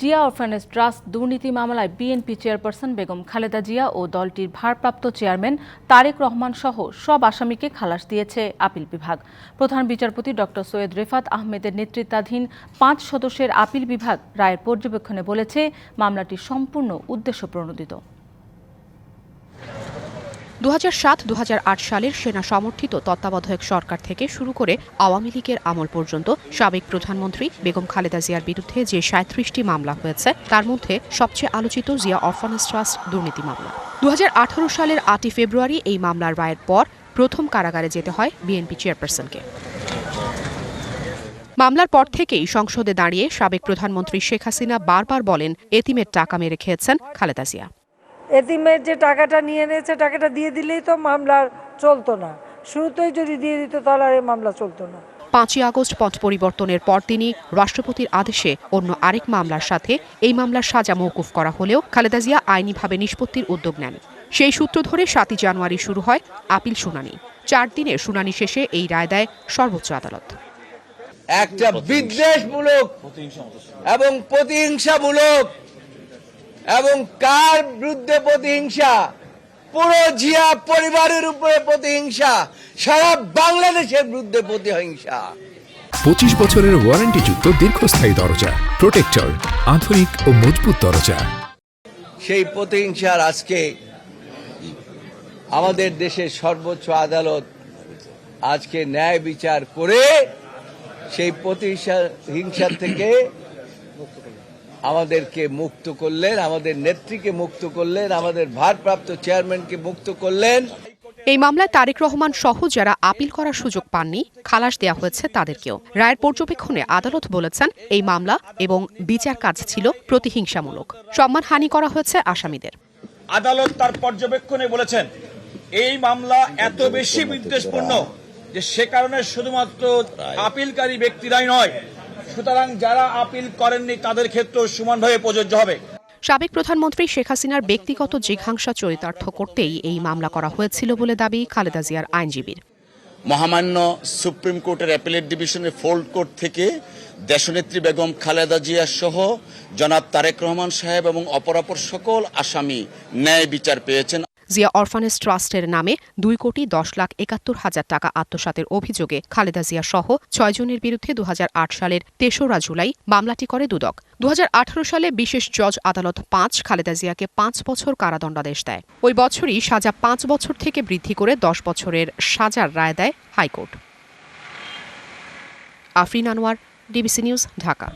Zia orphanage trust দুর্নীতি মামলায় BNP chairperson Begum Khaleda Zia ও দলটির ভারপ্রাপ্ত চেয়ারম্যান তারেক রহমান সহ সব আসামিকে খালাস দিয়েছে আপিল বিভাগ। প্রধান বিচারপতি ড সৈয়দ রেফাত আহমেদের নেতৃত্বাধীন পাঁচ সদস্যের আপিল বিভাগ রায়ের পর্যবেক্ষণে বলেছে, মামলাটি সম্পূর্ণ উদ্দেশ্য প্রণোদিত দু সাত সালের সেনা সমর্থিত তত্ত্বাবধায়ক সরকার থেকে শুরু করে আওয়ামী লীগের আমল পর্যন্ত সাবেক প্রধানমন্ত্রী বেগম খালেদা জিয়ার বিরুদ্ধে যে সাঁত্রিশটি মামলা হয়েছে, তার মধ্যে সবচেয়ে আলোচিত জিয়া অরফানেজ ট্রাস্ট দুর্নীতি মামলা। দু হাজার আঠারো সালের আটই ফেব্রুয়ারি এই মামলার রায়ের পর প্রথম কারাগারে যেতে হয় বিএনপি চেয়ারপারসনকে। মামলার পর থেকেই সংসদে দাঁড়িয়ে সাবেক প্রধানমন্ত্রী শেখ হাসিনা বারবার বলেন, এতিমের টাকা মেরে খেয়েছেন খালেদা জিয়া। এতিমের যে টাকাটা নিয়ে নিয়েছে টাকাটা দিয়ে দিলেই তো মামলা চলতো না। শুরুতেই যদি দিয়ে দিত তাহলে আর এই মামলা চলতো না। পাঁচই আগস্ট পথ পরিবর্তনের পর তিনি রাষ্ট্রপতির আদেশে অন্য আরেক মামলার সাথে এই মামলার সাজা মৌকুফ করা হলেও খালেদা জিয়া আইনিভাবে নিষ্পত্তির উদ্যোগ নেন। সেই সূত্র ধরে সাতই জানুয়ারি শুরু হয় আপিল শুনানি। চার দিনের শুনানি শেষে এই রায় দেয় সর্বোচ্চ আদালত। একটা বিদ্বেষমূলক এবং প্রতিহিংসামূলক এবং কার বিরুদ্ধে প্রতিহিংসা? পুরো জিয়া পরিবারের উপরে প্রতিহিংসা সারা বাংলাদেশের বিরুদ্ধে প্রতিহিংসা। পঁচিশ বছরের ওয়ারেন্টিযুক্ত দীর্ঘস্থায়ী দরজা প্রোটেক্টর আধুনিক ও মজবুত দরজা। সেই প্রতিহিংসার আজকে আমাদের দেশের সর্বোচ্চ আদালত আজকে ন্যায় বিচার করে সেই প্রতিহিংসা হিংসা থেকে আমাদেরকে মুক্ত করলেন আমাদের নেত্রীকে মুক্ত করলেন আমাদের ভারপ্রাপ্ত চেয়ারম্যানকে মুক্ত করলেন। এই মামলায় তারেক রহমান সহ যারা আপিল করার সুযোগ পাননি খালাস দেওয়া হয়েছে তাদেরকেও। রায়ের পর্যবেক্ষণে আদালত বলেছেন এই মামলা এবং বিচার কাজ ছিল প্রতিহিংসামূলক। সম্মানহানি করা হয়েছে আসামিদের। আদালত তার পর্যবেক্ষণে বলেছেন এই মামলা এত বেশি বিদ্বেষপূর্ণ যে সে কারণে শুধুমাত্র আপিলকারী ব্যক্তিরাই নয় সুতরাং যারা আপিল করেননি তাদের ক্ষেত্রেও সমানভাবে প্রযোজ্য হবে। সাবেক প্রধানমন্ত্রী শেখ হাসিনার ব্যক্তিগত জিঘাংসা চরিতার্থ করতেই এই মামলা করা হয়েছিল বলে দাবি খালেদা জিয়ার আইনজীবীর। মহামান্য সুপ্রিম কোর্টের অ্যাপিলেট ডিভিশনের ফোল্ড কোর্ট থেকে দেশনেত্রী বেগম খালেদা জিয়া সহ জনাব তারেক রহমান সাহেব এবং অপরাপর সকল আসামি ন্যায় বিচার পেয়েছেন। জিয়া অরফানেজ ট্রাস্টের নামে দুই কোটি দশ লাখ একাত্তর হাজার টাকা আত্মসাতের অভিযোগে খালেদা জিয়া সহ ছয়জনের বিরুদ্ধে দু হাজার আট সালের তেসরা জুলাই মামলাটি করে দুদক। দু হাজার আঠেরো সালে বিশেষ জজ আদালত পাঁচ, খালেদা জিয়াকে পাঁচ বছর কারাদণ্ডাদেশ দেয়। ওই বছরই সাজা পাঁচ বছর থেকে বৃদ্ধি করে দশ বছরের সাজার রায় দেয় high court. Afrin Anwar, DBC news, Dhaka.